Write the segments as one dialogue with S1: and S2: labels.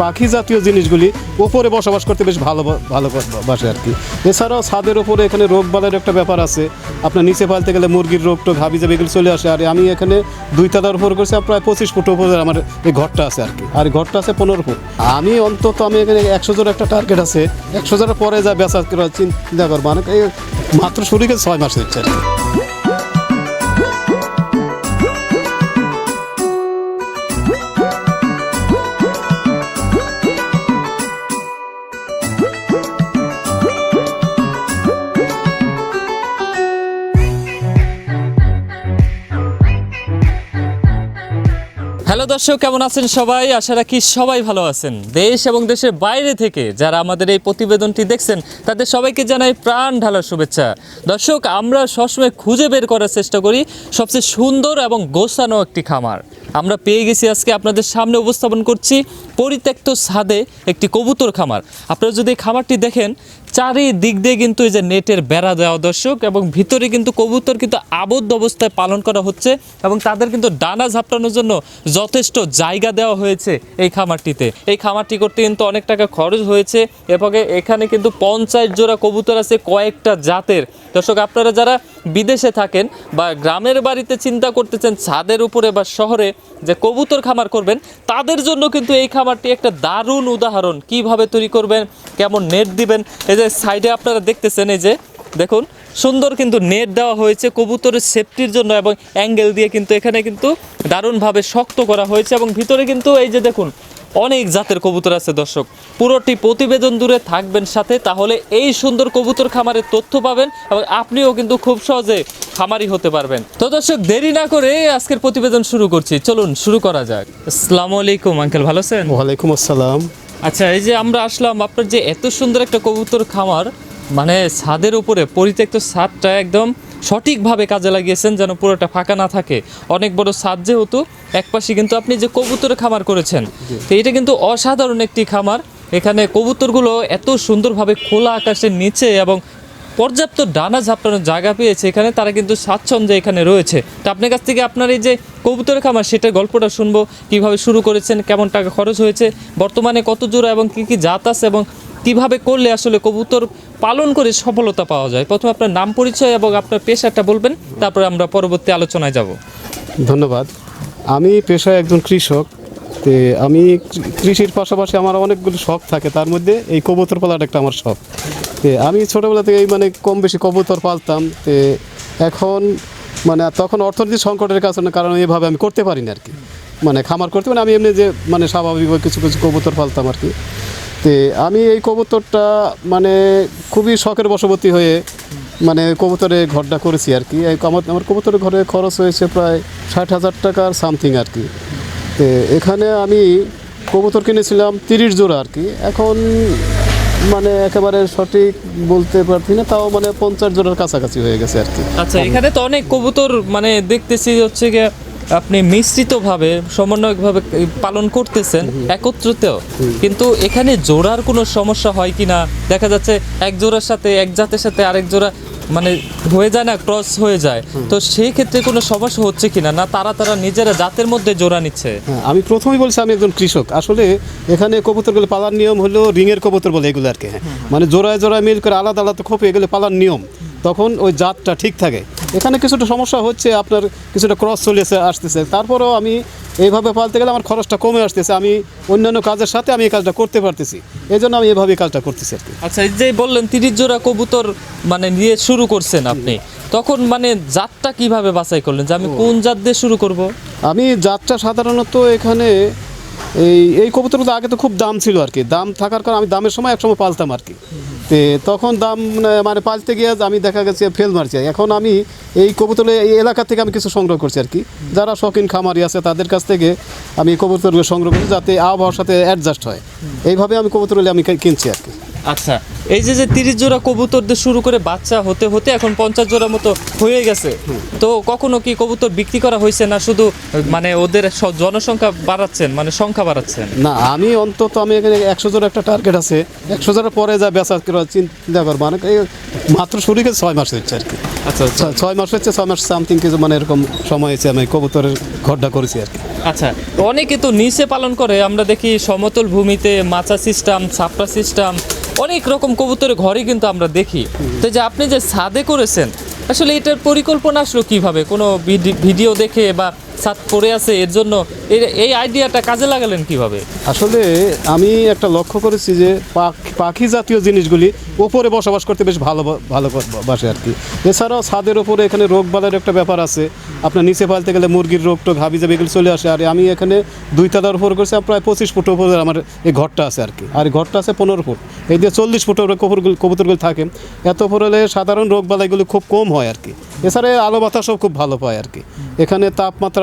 S1: পাখি জাতীয় জিনিসগুলি ওপরে বসবাস করতে বেশ ভালো ভালো বাসে আর কি। এছাড়াও ছাদের ওপরে এখানে রোগ বালার একটা ব্যাপার আছে। আপনার নিচে পালতে গেলে মুরগির রোগ টোগ, হাবি জাবি এগুলো চলে আসে। আর আমি এখানে দুই তালার উপর করছি প্রায় পঁচিশ ফুট উপরে আমার এই ঘরটা আছে আর কি। আর ঘরটা আছে পনেরো ফুট। আমি অন্তত আমি এখানে একশো জোর একটা টার্গেট আছে। একশো জোরের পরে যা বেচা চিন্তা করব। মানে মাত্র শুরু করে ছয় মাস হচ্ছে আর কি।
S2: দর্শক, কেমন আছেন সবাই? আশা রাখি সবাই ভালো আছেন। দেশ এবং দেশের বাইরে থেকে যারা আমাদের এই প্রতিবেদনটি দেখছেন, তাদের সবাইকে জানাই প্রাণ ঢালার শুভেচ্ছা। দর্শক, আমরা সবসময় খুঁজে বের করার চেষ্টা করি সবচেয়ে সুন্দর এবং গোছানো একটি খামার। আমরা পেয়ে গেছি আজকে আপনাদের সামনে উপস্থাপন করছি পরিত্যক্ত ছাদে একটি কবুতর খামার। আপনারা যদি খামারটি দেখেন, চারিদিক দিয়ে কিন্তু এই যে নেটের বেড়া দেওয়া দর্শক এবং ভিতরে কিন্তু কবুতর কিন্তু আবদ্ধ অবস্থায় পালন করা হচ্ছে এবং তাদের কিন্তু ডানা ঝাপটানোর জন্য যথেষ্ট জায়গা দেওয়া হয়েছে এই খামারটিতে। এই খামারটি করতে কিন্তু অনেক টাকা খরচ হয়েছে। এবং এখানে কিন্তু পঞ্চাশ জোড়া কবুতর আছে কয়েকটা জাতের। দর্শক, আপনারা যারা বিদেশে থাকেন বা গ্রামের বাড়িতে চিন্তা করতেছেন ছাদের উপরে বা শহরে যে কবুতর খামার করবেন, তাদের জন্য কিন্তু এই খামারটি একটা দারুণ উদাহরণ। কীভাবে তৈরি করবেন, কেমন নেট দিবেন, এই যে সাইডে আপনারা দেখতেছেন, এই যে দেখুন, সুন্দর কিন্তু নেট দেওয়া হয়েছে কবুতরের সেফটির জন্য এবং অ্যাঙ্গেল দিয়ে কিন্তু এখানে কিন্তু দারুণভাবে শক্ত করা হয়েছে এবং ভিতরে কিন্তু এই যে দেখুন অনেক জাতের কবুতর আছে দর্শক। পুরোটি প্রতিবেদন দূরে থাকবেন সাথে তাহলে এই সুন্দর কবুতর খামারের তথ্য পাবেন এবং আপনিও কিন্তু খুব সহজে খামারি হতে পারবেন। তো দর্শক দেরি না করে আজকের প্রতিবেদন শুরু করছি। চলুন শুরু করা যাক। আসসালামু আলাইকুম আঙ্কেল ভালো আছেন?
S1: ওয়ালাইকুম আসসালাম।
S2: আচ্ছা এই যে আমরা আসলাম আপনার যে এত সুন্দর একটা কবুতর খামার মানে ছাদের উপরে পরিত্যক্ত ছাদটা একদম সঠিকভাবে কাজে লাগিয়েছেন যেন পুরোটা ফাঁকা না থাকে। অনেক বড় ছাদ যেহেতু এক পাশে কিন্তু আপনি যে কবুতরের খামার করেছেন তো এটা কিন্তু অসাধারণ একটি খামার। এখানে কবুতরগুলো এত সুন্দরভাবে খোলা আকাশের নিচে এবং পর্যাপ্ত ডানা ঝাপটানোর জায়গা পেয়েছে। এখানে তারা কিন্তু স্বাচ্ছন্দ্যে এখানে রয়েছে। তো আপনার কাছ থেকে আপনার এই যে কবুতরের খামার সেটার গল্পটা শুনব কীভাবে শুরু করেছেন কেমন টাকা খরচ হয়েছে বর্তমানে কত জোড়া এবং কি কি জাত আছে এবং কীভাবে করলে আসলে কবুতর পালন করে সফলতা পাওয়া যায়? প্রথমে আপনার নাম পরিচয় এবং আপনার পেশাটা বলবেন, তারপরে আমরা পরবর্তী আলোচনায় যাব।
S1: ধন্যবাদ। আমি পেশায় একজন কৃষক, তে আমি কৃষির পাশাপাশি আমার অনেকগুলো শখ থাকে, তার মধ্যে এই কবুতর পালাটা একটা আমার শখ। তে আমি ছোটোবেলা থেকে মানে কম বেশি কবুতর পালতাম, তে এখন মানে তখন অর্থনৈতিক সংকটের কাছে কারণে, কারণ এভাবে আমি করতে পারি না আর কি। মানে খামার করতে মানে আমি এমনি যে মানে স্বাভাবিকভাবে কিছু কিছু কবুতর পালতাম আর কি। তে আমি এই কবুতরটা মানে খুবই শখের বশবর্তী হয়ে মানে কবুতরে ঘরটা করেছি আর কি। আমার আমার কবুতরের ঘরে খরচ হয়েছে প্রায় ষাট হাজার টাকার সামথিং আর কি। তো এখানে আমি কবুতর কিনেছিলাম তিরিশ জোড়া আর কি। এখন মানে একেবারে সঠিক বলতে পারছি না, তাও মানে পঞ্চাশ জোড়ার কাছাকাছি হয়ে গেছে আর কি।
S2: আচ্ছা এখানে তো অনেক কবুতর মানে দেখতেছি হচ্ছে গিয়ে আপনি মিশ্রিতভাবে সমন্বয়কভাবে পালন করতেছেন একত্রিত কিন্তু এখানে জোড়ার কোনো সমস্যা হয় কি না দেখা যাচ্ছে এক জোড়ার সাথে এক জাতের সাথে আরেক জোড়া মানে হয়ে যায় না ক্রস হয়ে যায়। তো সেই ক্ষেত্রে কোনো সমস্যা হচ্ছে কিনা? না তারা তারা নিজেরা জাতের মধ্যে জোড়া নিচ্ছে?
S1: হ্যাঁ আমি প্রথমেই বলছি আমি একজন কৃষক। আসলে এখানে কবুতরগুলো পালার নিয়ম হলো রিংয়ের কবুতর বলে এগুলো আর কি মানে জোড়ায় জোড়ায় মিল করে আলাদা আলাদা খোপে এগুলো পালার নিয়ম। তখন ওই জাতটা ঠিক থাকে। এখানে কিছুটা সমস্যা হচ্ছে আপনার কিছুটা ক্রস চলে এসে আসতেছে। তারপরেও আমি এইভাবে পালতে গেলে আমার খরচটা কমে আসতেছে। আমি অন্যান্য কাজের সাথে আমি এই কাজটা করতে পারতেছি। এই জন্য আমি এভাবে কাজটা করতেছি আর কি।
S2: আচ্ছা এই যে বললেন তিরিশ জোড়া কবুতর মানে নিয়ে শুরু করছেন আপনি। তখন মানে জাতটা কীভাবে বাছাই করলেন? যে আমি কোন জাত দিয়ে শুরু করব?
S1: আমি জাতটা সাধারণত এখানে এই এই কবুতরগুলো আগে তো খুব দাম ছিল আর কি। দাম থাকার কারণে আমি দামের সময় একসময় পালতাম আর কি। তে তখন দাম, মানে- মানে পালতে গিয়ে আমি দেখা গেছে ফেল মারছি। এখন আমি এই কবুতর, এই এলাকা থেকে আমি কিছু সংগ্রহ করছি আর কি। যারা শখিন খামারি আছে, তাদের কাছ থেকে আমি কবুতরগুলো সংগ্রহ করছি যাতে আবহাওয়ার সাথে অ্যাডজাস্ট হয়। এইভাবে আমি কবুতরগুলো আমি কিনছি আর কি।
S2: আচ্ছা এই যে যে তিরিশ জোড়া কবুতর দিয়ে শুরু করে বাচ্চা হতে হতে এখন পঞ্চাশ জোড়া মতো হয়ে গেছে তো কখনো কি কবুতর বিক্রি করা হয়েছে না শুধু মানে ওদের জনসংখ্যা বাড়াচ্ছেন মানে সংখ্যা বাড়াচ্ছেন?
S1: না আমি অন্তত আমি এখানে একশো জোড়া একটা টার্গেট আছে একশো জোড়া পরে যা বেচা চিন্তা করব মানে মাত্র শুরু করে ছয় মাস হচ্ছে আর কি।
S2: আচ্ছা
S1: ছ- ছয় মাস হচ্ছে ছয় মাস সামথিং কিছু মানে এরকম সময় হয়েছে আমি কবুতরের ঘরটা করেছি আর কি।
S2: আচ্ছা অনেকে তো নিচে পালন করে আমরা দেখি সমতল ভূমিতে মাচা সিস্টেম ছাপড়া সিস্টেম অনেক রকম কবুতরের ঘরে কিন্তু আমরা দেখি। তো যে আপনি যে ছাদে করেছেন, আসলে এটার পরিকল্পনা আসলো কীভাবে? কোনো ভিডি- ভিডিও দেখে বা ছাদ পড়ে আছে, এর জন্য এই আইডিয়াটা কাজে লাগালেন কীভাবে?
S1: আসলে আমি একটা লক্ষ্য করেছি যে পাখ- জাতীয় জিনিসগুলি ওপরে বসবাস করতে বেশ ভালো ভালো বাসে আর কি। এছাড়াও ছাদের ওপরে এখানে রোগ বালার একটা ব্যাপার আছে। আপনার নিচে পালতে গেলে মুরগির রোগ টোগ, হাবি যাবে এগুলো চলে আসে। আর আমি এখানে দুই তালার উপর করেছি প্রায় পঁচিশ ফুট উপরে আমার এই ঘরটা আছে আর কি। আর ঘরটা আছে পনেরো ফুট। এই দিয়ে চল্লিশ ফুট উপরে কবুতরগুলো কবুতরগুলো থাকে, এত উপর হলে সাধারণ রোগ বালাইগুলো খুব কম হয় আর কি। এছাড়া আলো বাতাসও খুব ভালো পায় আর কি। এখানে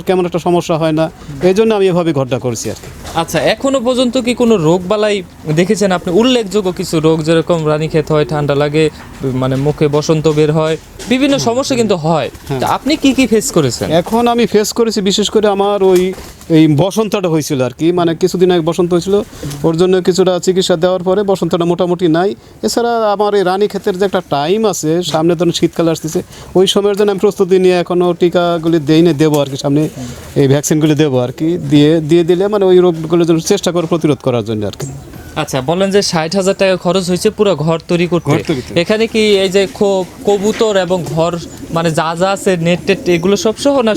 S1: তাপমাত্রার কেমন একটা সমস্যা হয় না। এই জন্য আমি এভাবে ঘরটা করছি আর
S2: আচ্ছা এখনও পর্যন্ত কি কোনো রোগ বালাই দেখেছেন আপনি? উল্লেখযোগ্য কিছু রোগ, যেরকম রানী রানীক্ষেত হয়, ঠান্ডা লাগে মানে মুখে বসন্ত বের হয় বিভিন্ন সমস্যা কিন্তু হয়। তা আপনি কি কি ফেস করেছেন?
S1: এখন আমি ফেস করেছি বিশেষ করে আমার ওই এই বসন্তটা হয়েছিল আর কি। মানে কিছুদিন আগে বসন্ত হয়েছিল। ওর জন্য কিছুটা চিকিৎসা দেওয়ার পরে বসন্তটা মোটামুটি নাই। এছাড়া আমার এই রানী ক্ষেতের যে একটা টাইম আছে সামনে ধরুন শীতকাল আসতেছে ওই সময়ের জন্য আমি প্রস্তুতি নিয়ে এখনও টিকাগুলি দেই না দেবো আর কি সামনে। এই ভ্যাকসিনগুলি দেবো আর কি। দিয়ে দিয়ে দিলে মানে ওই রোগগুলোর জন্য চেষ্টা করে প্রতিরোধ করার জন্য আর কি।
S2: আচ্ছা বলেন যে ষাট হাজার টাকা খরচ হয়েছে পুরো ঘর তৈরি করতে। এখানে কি এই যে কবুতর এবং ঘর মানে যা যা আছে নেট টেট এগুলো সব সহ না।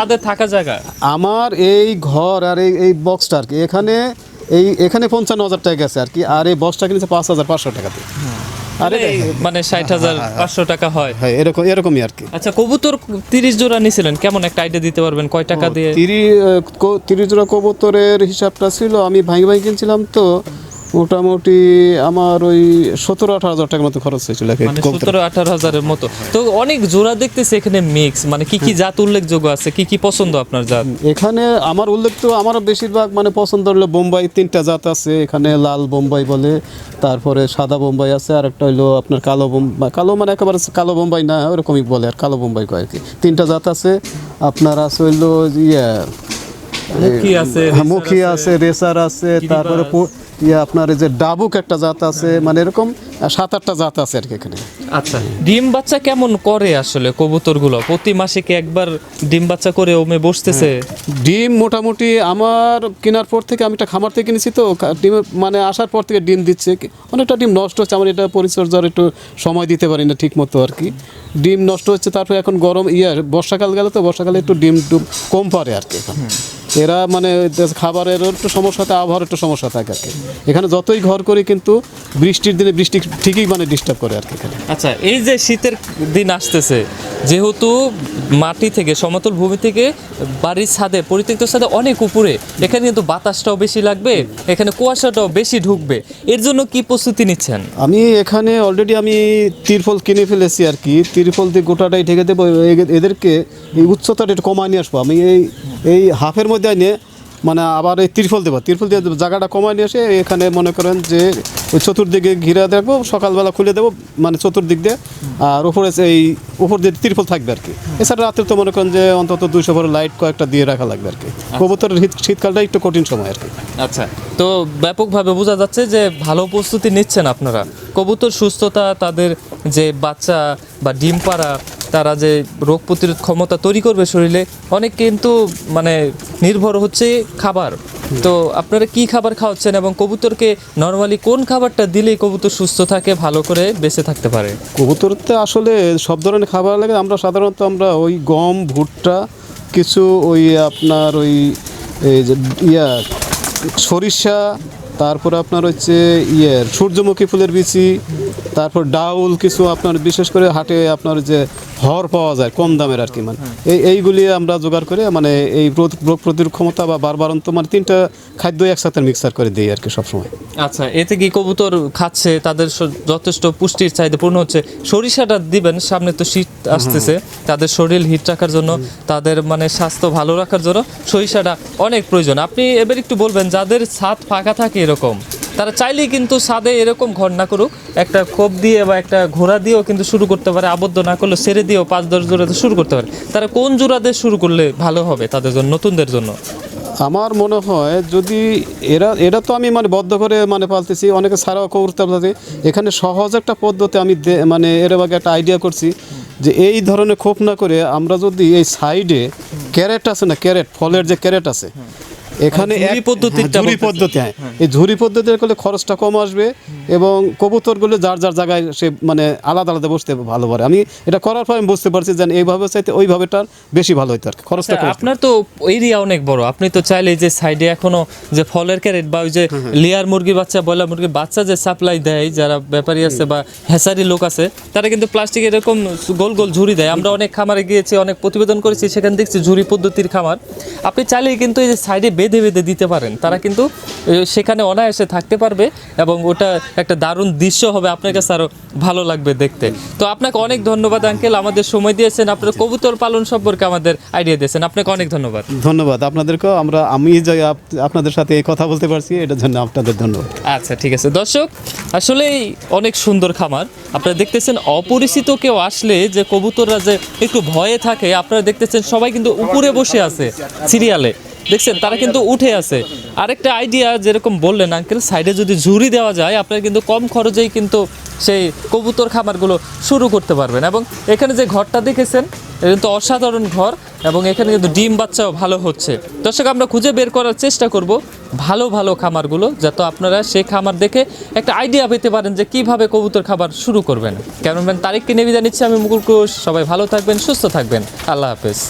S2: তাদের থাকা জায়গা?
S1: আমার এই ঘর আর এই এই বক্সটা আর কি এখানে এই এখানে পঞ্চান্ন হাজার টাকা গেছে আর কি আর এই বক্সটা কিনেছে পাঁচ হাজার পাঁচশো টাকাতে আর এটা
S2: এই মানে ষাট হাজার পাঁচশো টাকা হয়।
S1: হ্যাঁ এরকম এরকমই আর কি।
S2: আচ্ছা কবুতর তিরিশ জোড়া নিছিলেন কেমন একটা আইডিয়া দিতে পারবেন? কয় টাকা দিয়ে?
S1: তিরিশ তিরিশ জোড়া কবুতরের হিসাবটা ছিল আমি ভাঙি ভাঙি কিনছিলাম তো মোটামুটি আমার ওই সতেরো আঠারো হাজার টাকার মতো খরচ হয়েছিল
S2: মানে সতেরো আঠারো হাজারের মতো। তো অনেক জোড়া দেখতেছি এখানে মিক্স মানে কি কি জাত উল্লেখযোগ্য আছে? কি কি পছন্দ আপনার জাত?
S1: এখানে আমার উল্লেখ তো আমার বেশিরভাগ মানে পছন্দ হলো বোম্বাই তিনটা জাত আছে। এখানে লাল বোম্বাই বলে তারপরে সাদা বোম্বাই আছে আর একটা হলো আপনার কালো বোম্বাই কালো মানে একেবারে কালো বোম্বাই না ওরকমই বলে আর কালো বোম্বাই কয় আর কি। তিনটা জাত আছে। আপনার আছে হইল ইয়ে
S2: মুখী আছে
S1: হ্যাঁ, আছে রেসার আছে তারপরে ইয়ে আপনার এই যে ডাবুক একটা জাত আছে মানে এরকম সাত আটটা জাত আছে আর কি এখানে।
S2: আচ্ছা। ডিম বাচ্চা কেমন করে আসলে কবুতরগুলো? প্রতি মাসে কি একবার ডিম বাচ্চা করে ওমে বসতেছে?
S1: ডিম মোটামুটি আমার কেনার পর থেকে আমি একটা খামার থেকে কিনেছি তো ডিম মানে আসার পর থেকে ডিম দিচ্ছে। কি- অনেকটা ডিম নষ্ট হচ্ছে আমার এটা পরিচর্যার একটু সময় দিতে পারি না ঠিক মতো আর কি। ডিম নষ্ট হচ্ছে তারপরে এখন গরম ইয়ে বর্ষাকাল গেলে তো বর্ষাকালে একটু ডিম ডুম কম পারে আর কি এখন। এরা মানে খাবারের একটু সমস্যা থাকে, আবহাওয়ার একটু সমস্যা থাকে আর কি। এখানে যতই ঘর করি কিন্তু বৃষ্টির দিনে বৃষ্টি ঠিকই মানে ডিস্টার্ব করে আর কি
S2: আচ্ছা এই যে শীতের দিন আসতেছে যেহেতু মাটি থেকে, সমতল ভূমি থেকে বাড়ির ছাদে, পরিত্যক্ত ছাদে অনেক উপরে, এখানে কিন্তু বাতাসটাও বেশি লাগবে, এখানে কুয়াশাটাও বেশি ঢুকবে। এর জন্য কি প্রস্তুতি নিচ্ছেন?
S1: আমি এখানে অলরেডি আমি তিরফল কিনে ফেলেছি আর কি। তিরফল দিয়ে গোটাটাই ঢেকে দেবো এদেরকে এই উচ্চতাটা একটু কমায় নিয়ে আসব। আমি এই এই হাফের মধ্যে নিয়ে মানে আবার এই তিরফল দেবো। তিরফল দিয়ে জায়গাটা কমায় নিয়ে এসে এখানে মনে করেন যে ওই চতুর্দিকে ঘিরে দেখব সকালবেলা খুলে দেবো মানে চতুর্দিক দিয়ে। আর উপরে এই উপর দিয়ে তিরফল থাকবে আর কি। এছাড়া রাত্রে তো মনে করেন যে অন্তত দুশো ভরে লাইট কয়েকটা দিয়ে রাখা লাগবে আর কি। কবুতরের শীতকালটা একটু কঠিন সময় আর কি।
S2: আচ্ছা তো ব্যাপকভাবে বোঝা যাচ্ছে যে ভালো প্রস্তুতি নিচ্ছেন আপনারা। কবুতর সুস্থতা তাদের যে বাচ্চা বা ডিম পাড়া তারা যে রোগ প্রতিরোধ ক্ষমতা তৈরি করবে শরীরে অনেক কিন্তু মানে নির্ভর হচ্ছে খাবার। তো আপনারা কি খাবার খাওয়াচ্ছেন এবং কবুতরকে নর্মালি কোন খাবারটা দিলেই কবুতর সুস্থ থাকে ভালো করে বেঁচে থাকতে পারে?
S1: কবুতরতে আসলে সব ধরনের খাবার লাগে। আমরা সাধারণত আমরা ওই গম ভুট্টা কিছু ওই আপনার ওই যে ইয়া সরিষা তারপরে আপনার হচ্ছে ইয়ে সূর্যমুখী ফুলের বিচি তারপর ডাউল কিছু আপনার বিশেষ করে হাটে আপনার যে হর পাওয়া যায় কম দামের আর কি মানে। এই এইগুলি আমরা জোগাড় করে মানে এই রোগ প্রতিরোধ ক্ষমতা বা বারবারন্ত মানে তিনটা খাদ্য একসাথে মিক্সার করে দিই আর কি সবসময়।
S2: আচ্ছা এতে কি কবুতর খাচ্ছে তাদের যথেষ্ট পুষ্টির চাহিদা পূর্ণ হচ্ছে? সরিষাটা দিবেন সামনে তো শীত আসতেছে তাদের শরীর হিট রাখার জন্য তাদের মানে স্বাস্থ্য ভালো রাখার জন্য সরিষাটা অনেক প্রয়োজন। আপনি এবার একটু বলবেন যাদের ছাদ ফাঁকা থাকে এরকম তারা চাইলেই কিন্তু ছাদে এরকম ঘর না করুক, একটা খোপ দিয়ে বা একটা ঘোড়া দিয়েও কিন্তু শুরু করতে পারে, আবদ্ধ না করলে সেরে দিয়েও পাঁচ, দশ জোড়াতে শুরু করতে পারে। তারা কোন জোড়াতে শুরু করলে ভালো হবে তাদের জন্য, নতুনদের জন্য?
S1: আমার মনে হয় যদি এরা এরা তো আমি মানে বদ্ধ করে মানে পালতেছি, অনেকে ছাড়াও করতে পারতেছি। এখানে সহজ একটা পদ্ধতি আমি মানে এর আগে একটা আইডিয়া করছি যে এই ধরনের খোপ না করে আমরা যদি এই সাইডে ক্যারেট আছে না ক্যারেট ফলের যে ক্যারেট আছে এখানে
S2: ঝুরি পদ্ধতিটা
S1: হ্যাঁ, ঝুরি পদ্ধতি হ্যাঁ। এই ঝুরি পদ্ধতি করলে খরচটা কম আসবে এবং কবুতরগুলো যার যার জায়গায় সে মানে আলাদা আলাদা বসতে ভালো পারে। আমি এটা করার পর আমি বুঝতে পারছি যে এইভাবে চাইতে ওইভাবেটার বেশি ভালো হতো আর খরচটা কম।
S2: আপনার তো এরিয়া অনেক বড়। আপনি তো চাইলে যে সাইডে এখনও যে ফলের ক্যারেট বা ওই যে লেয়ার মুরগি বাচ্চা ব্রয়লার মুরগির বাচ্চা যে সাপ্লাই দেয় যারা ব্যাপারী আছে বা হেসারি লোক আছে তারা কিন্তু প্লাস্টিক এরকম গোল গোল ঝুড়ি দেয়। আমরা অনেক খামারে গিয়েছি অনেক প্রতিবেদন করেছি সেখানে দেখছি ঝুড়ি পদ্ধতির খামার। আপনি চাইলেই কিন্তু এই যে সাইডে বেঁধে বেঁধে দিতে পারেন। তারা কিন্তু সেখানে অনায়াসে থাকতে পারবে এবং ওটা একটা দারুণ দৃশ্য হবে। আপনার কাছে আরও ভালো লাগবে দেখতে। তো আপনাকে অনেক ধন্যবাদ আঙ্কেল। আমাদের সময় দিয়েছেন। আপনার কবুতর পালন সম্পর্কে আমাদের আইডিয়া দিয়েছেন। আপনাকে অনেক ধন্যবাদ।
S1: ধন্যবাদ। আপনাদেরকেও আমরা আমি যে আপনাদের সাথে এই কথা বলতে পারছি। এটার জন্য আপনাদের ধন্যবাদ।
S2: আচ্ছা ঠিক আছে। দর্শক আসলেই অনেক সুন্দর খামার। আপনারা দেখতেছেন অপরিচিত কেউ আসলে যে কবুতররা যে একটু ভয়ে থাকে আপনারা দেখতেছেন সবাই কিন্তু উপরে বসে আছে সিরিয়ালে। দেখছেন, তারা কিন্তু উঠে আছে। আরেকটা আইডিয়া যেরকম বললেন আঙ্কেল সাইডে যদি ঝুড়ি দেওয়া যায়, আপনারা কিন্তু কম খরচেই কিন্তু সেই কবুতর খামারগুলো শুরু করতে পারবেন। এবং এখানে যে ঘরটা দেখেছেন, এটা কিন্তু অসাধারণ ঘর এবং এখানে কিন্তু ডিম বাচ্চাও ভালো হচ্ছে। দর্শক, আমরা খুঁজে বের করার চেষ্টা করব ভালো ভালো খামারগুলো, যাতে আপনারা সেই খামার দেখে একটা আইডিয়া পেতে পারেন যে কীভাবে কবুতর খাবার শুরু করবেন। ক্যামেরাম্যান তারিখকে নিয়ে বিদায় নিচ্ছি আমি, মুকুল ঘোষ। সবাই ভালো থাকবেন, সুস্থ থাকবেন। আল্লাহ হাফেজ।